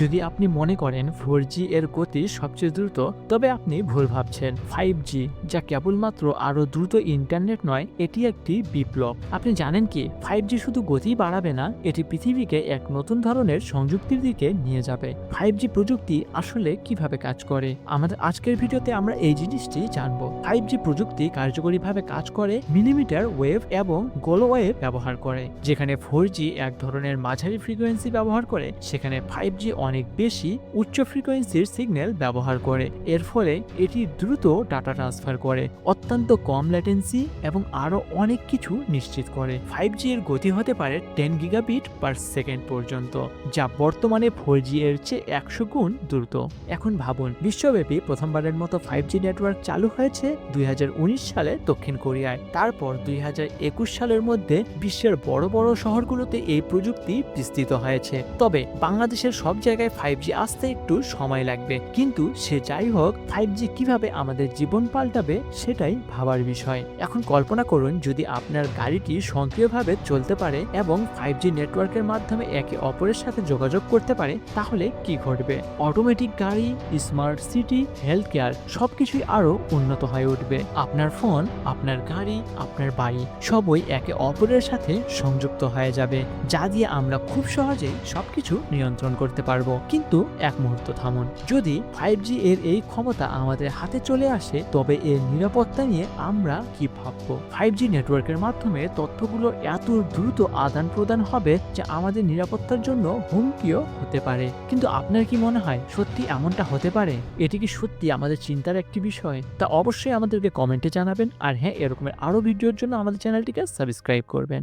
যদি আপনি মনে করেন ফোর এর গতি সবচেয়ে দ্রুত, তবে আপনি ভুল ভাবছেন। ফাইভ জি যা কেবলমাত্র আরও দ্রুত ইন্টারনেট নয়, এটি একটি বিপ্লব। আপনি জানেন কি ফাইভ জি শুধু গতি বাড়াবে না, এটি পৃথিবীকে এক নতুন ধরনের সংযুক্তির দিকে নিয়ে যাবে। ফাইভ জি প্রযুক্তি আসলে কীভাবে কাজ করে? আমাদের আজকের ভিডিওতে আমরা এই জিনিসটি জানব। ফাইভ জি প্রযুক্তি কার্যকরীভাবে কাজ করে মিলিমিটার ওয়েভ এবং গোলো ওয়েভ ব্যবহার করে, যেখানে ফোর এক ধরনের মাঝারি ফ্রিকোয়েন্সি ব্যবহার করে, সেখানে ফাইভ জি অনেক বেশি উচ্চ ফ্রিকোয়েন্সির সিগন্যাল ব্যবহার করে। এর ফলে এটি দ্রুত ডাটা ট্রান্সফার করে, অত্যন্ত কম ল্যাটেন্সি এবং আরও অনেক কিছু নিশ্চিত করে। ফাইভ জি এর গতি হতে পারে টেন গিগাবিট পার সেকেন্ড পর্যন্ত, যা বর্তমানে ফোর জি এর চেয়ে একশো গুণ দ্রুত। এখন ভাবুন, বিশ্বব্যাপী প্রথমবারের মতো ফাইভ জি নেটওয়ার্ক চালু হয়েছে দুই হাজার উনিশ সালে দক্ষিণ কোরিয়ায়। তারপর দুই হাজার একুশ সালের মধ্যে বিশ্বের বড় বড় শহরগুলোতে এই প্রযুক্তি বিস্তৃত হয়েছে। তবে বাংলাদেশের সব জায়গায় ফাইভ জি আসতে একটু সময় লাগবে। কিন্তু সে যাই হোক ফাইভ জি কীভাবে আমাদের জীবন পাল্টাবে সেটাই ভাবার বিষয়। এখন কল্পনা করুন, যদি আপনার গাড়িটি সক্রিয়ভাবে চলতে পারে এবং ফাইভ জি নেটওয়ার্কের মাধ্যমে একে অপরের সাথে যোগাযোগ করতে পারে, তাহলে কি ঘটবে? অটোমেটিক গাড়ি স্মার্ট সিটি হেলথ কেয়ার সবকিছুই আরও উন্নত হয়ে উঠবে। আপনার ফোন আপনার গাড়ি, আপনার বাড়ি সবই একে অপরের সাথে সংযুক্ত হয়ে যাবে, যা দিয়ে আমরা খুব সহজেই সবকিছু নিয়ন্ত্রণ করতে পারব। কিন্তু এক মুহূর্ত থামুন। যদি ফাইভ জি এর এই ক্ষমতা আমাদের হাতে চলে আসে, তবে এর নিরাপত্তা নিয়ে আমরা কি ভাববো? ফাইভ জি নেটওয়ার্কের মাধ্যমে তথ্যগুলো এত দ্রুত আদান প্রদান হবে যে আমাদের নিরাপত্তার জন্য হুমকিও হতে পারে। কিন্তু আপনার কি মনে হয় সত্যি এমনটা হতে পারে? এটি কি সত্যি আমাদের চিন্তার একটি বিষয়? তা অবশ্যই আমাদেরকে কমেন্টে জানাবেন। আর হ্যাঁ এরকমের আরও ভিডিওর জন্য আমাদের চ্যানেলটিকে সাবস্ক্রাইব করবেন।